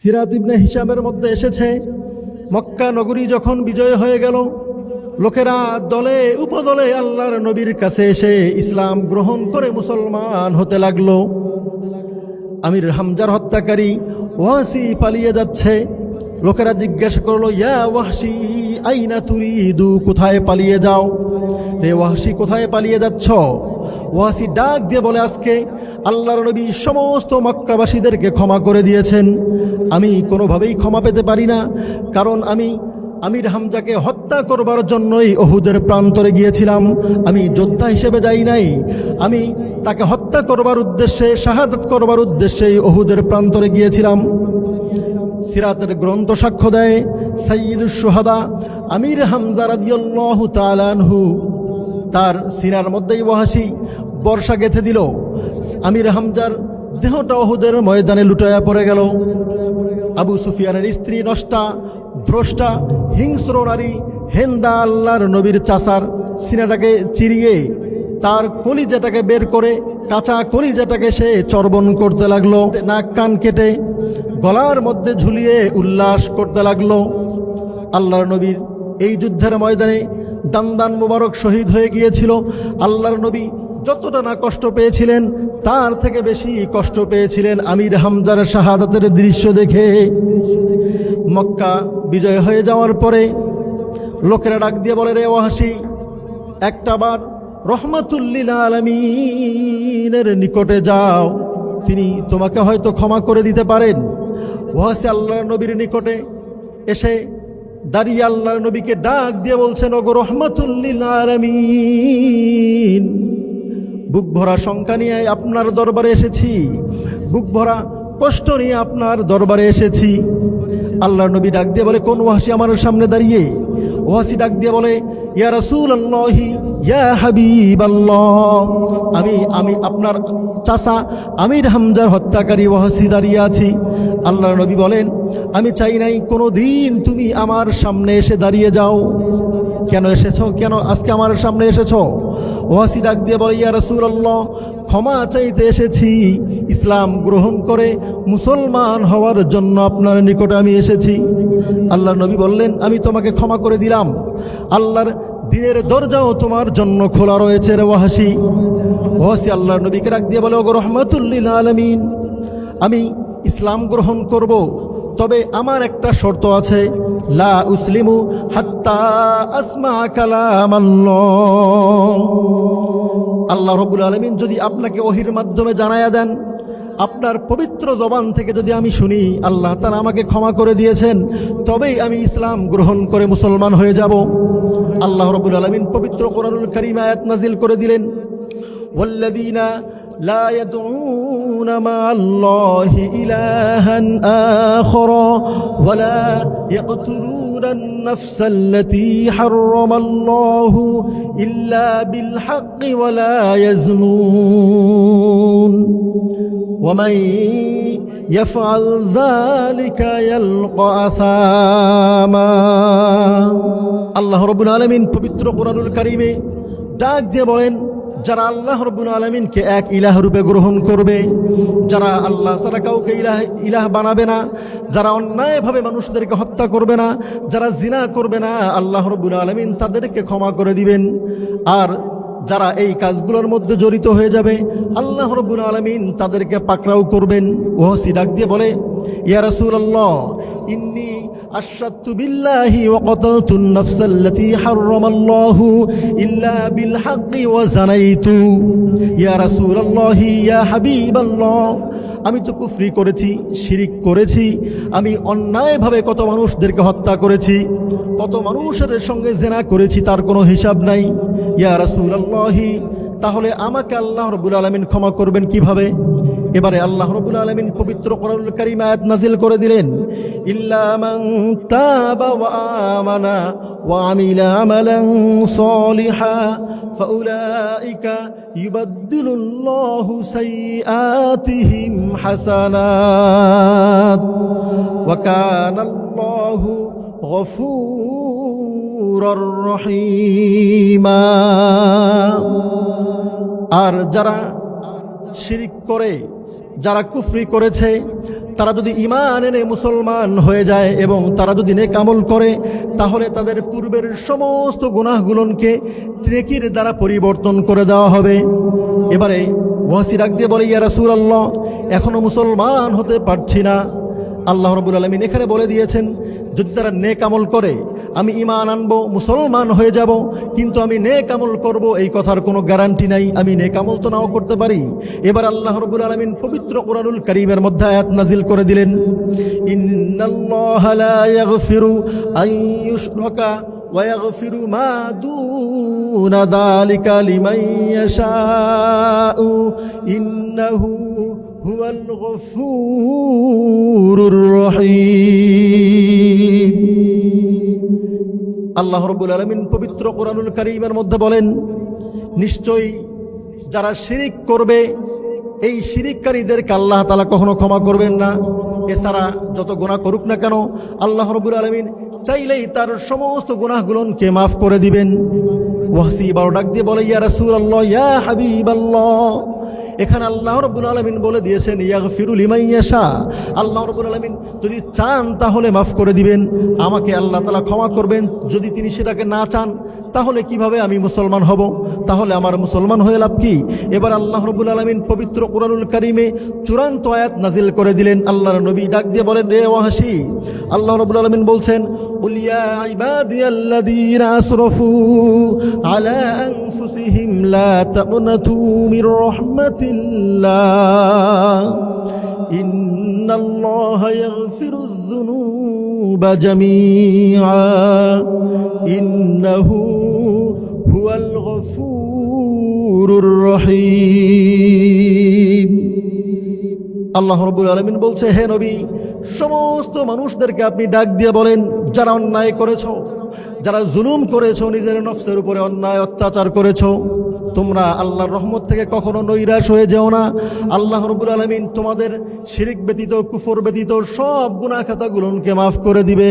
সিরাত ইবনে হিসামের মধ্যে এসেছে। মক্কা নগরী যখন বিজয় হয়ে গেল, লোকেরা দলে, উপদলে আল্লাহর নবীর কাছে এসে ইসলাম গ্রহণ করে মুসলমান হতে লাগল। আমির হামজার হত্যাকারী ওয়াসি পালিয়ে যাচ্ছে। লোকেরা জিজ্ঞাসা করল, ইয়া ওয়াহসি আইনা তুরিদু, কোথায় পালিয়ে যাও? রে ওয়াহসি কোথায় পালিয়ে যাচ্ছ? ওয়াসি ডাক দিয়ে বলে, আজকে আল্লাহর নবী সমস্ত মক্কাবাসীদেরকে ক্ষমা করে দিয়েছেন। আমি কোনোভাবেই ক্ষমা পেতে পারি না, কারণ আমি আমির হামজাকে হত্যা করবার জন্যই অহুদের প্রান্তরে গিয়েছিলাম। আমি যোদ্ধা হিসেবে যাই নাই। আমি তাকে হত্যা করবার উদ্দেশ্যে, শাহাদত করবার উদ্দেশ্যেই অহুদের প্রান্তরে গিয়েছিলাম। সিরাতের গ্রন্থ সাক্ষ্য দেয় সঈদুল সোহাদা আমির হামজা রাদিয়াল্লাহু তার সিনার মধ্যেই ওয়াহাসি বর্ষা গেথে দিল। আমির হামজার দেহটা অহুদের ময়দানে লুটায়া পড়ে গেল। আবু সুফিয়ানের স্ত্রী নষ্টা, ভ্রষ্টা, হিংস্র নারী, হেন্দা আল্লাহর নবীর চাষার সিনাটাকে চিরিয়ে তার কলিজাটাকে বের করে, কাঁচা কলিজাটাকে সে চর্বণ করতে লাগল, নাক কান কেটে, গলার মধ্যে ঝুলিয়ে উল্লাস করতে লাগল। আল্লাহর নবীর এই যুদ্ধের ময়দানে দান্দান মুবারক শহীদ হয়ে গিয়েছিল। আল্লাহর নবী যতটা না কষ্ট পেয়েছিলেন, তার থেকে বেশি কষ্ট পেয়েছিলেন আমির হামজার শাহাদাতের দৃশ্য দেখে। মক্কা বিজয় হয়ে যাওয়ার পরে লোকেরা ডাক দিয়ে বলে, রে ওয়াহাসি একটা বার রহমাতুল্লিল আলমিনের নিকটে যাও। তিনি তোমাকে হয়তো ক্ষমা করে দিতে পারেন। ওয়াহাসি আল্লাহ নবীর নিকটে এসে দাঁড়িয়ে আল্লাহর নবীকে ডাক দিয়ে বলছেন, ওগো রহমাতুল্লিল আলমিন। বুক ভরা শঙ্কা নিয়ে আপনার দরবারে এসেছি। বুক ভরা কষ্ট নিয়ে আপনার দরবারে এসেছি। আল্লাহর নবী ডাক দিয়ে বলে, কোন ওয়াসি আমার সামনে দাঁড়িয়ে? ওয়াসি ডাক দিয়ে বলে, ইয়া রাসূল আল্লাহি আমি আমি আপনার চাষা আমির হামজার হত্যাকারী ওয়াসি দাঁড়িয়ে আছি। আল্লাহর নবী বলেন, আমি চাই নাই কোনো দিন তুমি আমার সামনে এসে দাঁড়িয়ে যাও। কেন এসেছ? কেন আজকে আমার সামনে এসেছ? ওয়াসি ডাক দিয়ে বলে, ইয়া রাসূলুল্লাহ, ক্ষমা চাইতে এসেছি। ইসলাম গ্রহণ করে মুসলমান হওয়ার জন্য আপনার নিকটে আমি এসেছি। আল্লাহর নবী বললেন, আমি তোমাকে ক্ষমা করে দিলাম। আল্লাহর দিনের দরজাও তোমার জন্য খোলা রয়েছে রে ওয়াহাসি ওয়াসি আল্লাহর নবীকে ডাক দিয়ে বলে, ওগো রহমাতুল্লিল আলামিন, আমি ইসলাম গ্রহণ করব। তবে আমার একটা শর্ত আছে, লা উসলিমু হাত্তা আসমা কালামাল্লাহ। আল্লাহ রবুল আলমিন যদি আপনাকে ওহির মাধ্যমে জানায়া দেন, আপনার পবিত্র জবান থেকে যদি আমি শুনি, আল্লাহ তারা আমাকে ক্ষমা করে দিয়েছেন, তবেই আমি ইসলাম গ্রহণ করে মুসলমান হয়ে যাব। আল্লাহ রবুল আলমিন পবিত্র কোরআনুল করিম আয়াত নাজিল করে দিলেন ওল্লাদিনা لا يدعون مع الله إلها آخر ولا يقتلون النفس التي حرم الله إلا بالحق ولا يزنون ومن يفعل ذلك يلقى أثاما الله رب العالمين পবিত্র কোরআনুল কারিমে ডাক দিয়ে বলেন যারা আল্লাহ রব্বুল আলমিনকে এক ইলাহ রূপে গ্রহণ করবে, যারা আল্লাহ ছাড়া কাউকে ইলাহ ইলাহ বানাবে না, যারা অন্যায়ভাবে মানুষদেরকে হত্যা করবে না, যারা জিনা করবে না, আল্লাহ রব্বুল আলমিন তাদেরকে ক্ষমা করে দিবেন। আর যারা এই কাজগুলোর মধ্যে জড়িত হয়ে যাবে, আল্লাহ রব্বুল আলমিন তাদেরকে পাকড়াও করবেন। ওহসি ডাক দিয়ে বলে, ইয়া রাসূলুল্লাহ, ইন্নি আশরাকতু বিল্লাহি ওয়া কাতালতু النفس التي حرم الله إلا بالحق وزنيت يا رسول الله يا حبيب الله আমি তো কুফরি করেছি শিরিক করেছি আমি অন্যায়ভাবে কত মানুষদেরকে হত্যা করেছি কত মানুষের সঙ্গে জেনা করেছি তার কোনো হিসাব নাই ইয়া রাসূলুল্লাহি তাহলে আমাকে আল্লাহ রবুল আলমিন ক্ষমা করবেন কিভাবে এবারে আল্লাহ রবুল আলমিন পবিত্র কোরআনুল কারীম আয়াত নাজিল করে দিলেন ইল্লা মান তাবা ওয়া আমানা ওয়া আমিলা আমালান সালিহা فأولئك يبدل الله سيئاتهم حسنات وكان الله غفورا رحيما আর যারা শিরিক করে যারা কুফরি করেছে, তারা যদি ইমান এনে মুসলমান হয়ে যায় এবং তারা যদি নেকামল করে, তাহলে তাদের পূর্বের সমস্ত গুনাহগুলোকে ট্রেকির দ্বারা পরিবর্তন করে দেওয়া হবে। এবারে ওয়াসি রাখ দিয়ে বলে, ইয়া রাসূল আল্লাহ এখনও মুসলমান হতে পারছি না। আল্লাহ রবুল আলমিন এখানে বলে দিয়েছেন, যদি তারা নেক আমল করে আমি ইমান আনবো মুসলমান হয়ে যাব কিন্তু আমি নেক আমল করব এই কথার কোনো গ্যারান্টি নাই আমি নেক আমল তো নাও করতে পারি এবার আল্লাহ রবুল আলমিন পবিত্র কোরআনুল করিমের মধ্যে আয়াত নাজিল করে দিলেন ইন্নাল্লাহ লা ইয়াগফিরু আন ইউশরাকা ويغفر ما دون ذلك لمن يشاء إنه هو الغفور الرحيم আল্লাহ রব্বুল আলমিন পবিত্র কোরআনুল করিমের মধ্যে বলেন, নিশ্চয়ই যারা শিরিক করবে, এই শিরিককারীদেরকে আল্লাহ তালা কখনো ক্ষমা করবেন না। এছাড়া যত গুণা করুক না কেন, আল্লাহ রব্বুল আলমিন চাইলেই তার সমস্ত গুনাহগুলোকে মাফ করে দিবেন। ওয়াসি বারো ডাক দিয়ে বলে, ইয়া রাসূল আল্লাহ ইয়া হাবিব আল্লাহ এখানে আল্লাহ রবুল আলমিন বলে দিয়েছেন ইয়াগ ফিরুল ইমাইয়াশা আল্লাহ রবুল আলমিন যদি চান তাহলে মাফ করে দিবেন। আমাকে আল্লাহ তালা ক্ষমা করবেন। যদি তিনি সেটাকে না চান, তাহলে কীভাবে আমি মুসলমান হব? তাহলে আমার মুসলমান হয়ে লাভ কি? এবার আল্লাহ রবুল আলমিন পবিত্র কোরআনুল করিমে চূড়ান্ত আয়াত নাজিল করে দিলেন। আল্লাহর নবী ডাক দিয়ে বলেন রে ওয়াহাসি আল্লাহ রবুল আলমিন বলছেন আলা আনফুসিহিম লা أنفسهم لا تقنطوا من رحمة الله إن الله يغفر الذنوب جميعا إنه هو الغفور الرحيم আল্লাহ রবুল আলমিন বলছে হে নবী সমস্ত মানুষদেরকে আপনি ডাক দিয়ে বলেন যারা অন্যায় করেছ যারা জুলুম করেছ, নিজের নফসের উপরে অন্যায় অত্যাচার করেছ, তোমরা আল্লাহর রহমত থেকে কখনো নৈরাশ হয়ে যেও না। আল্লাহ রবুল আলমিন তোমাদের শিরিক ব্যতীত, কুফর ব্যতীত সব গুণা খাতাগুলোকে মাফ করে দিবে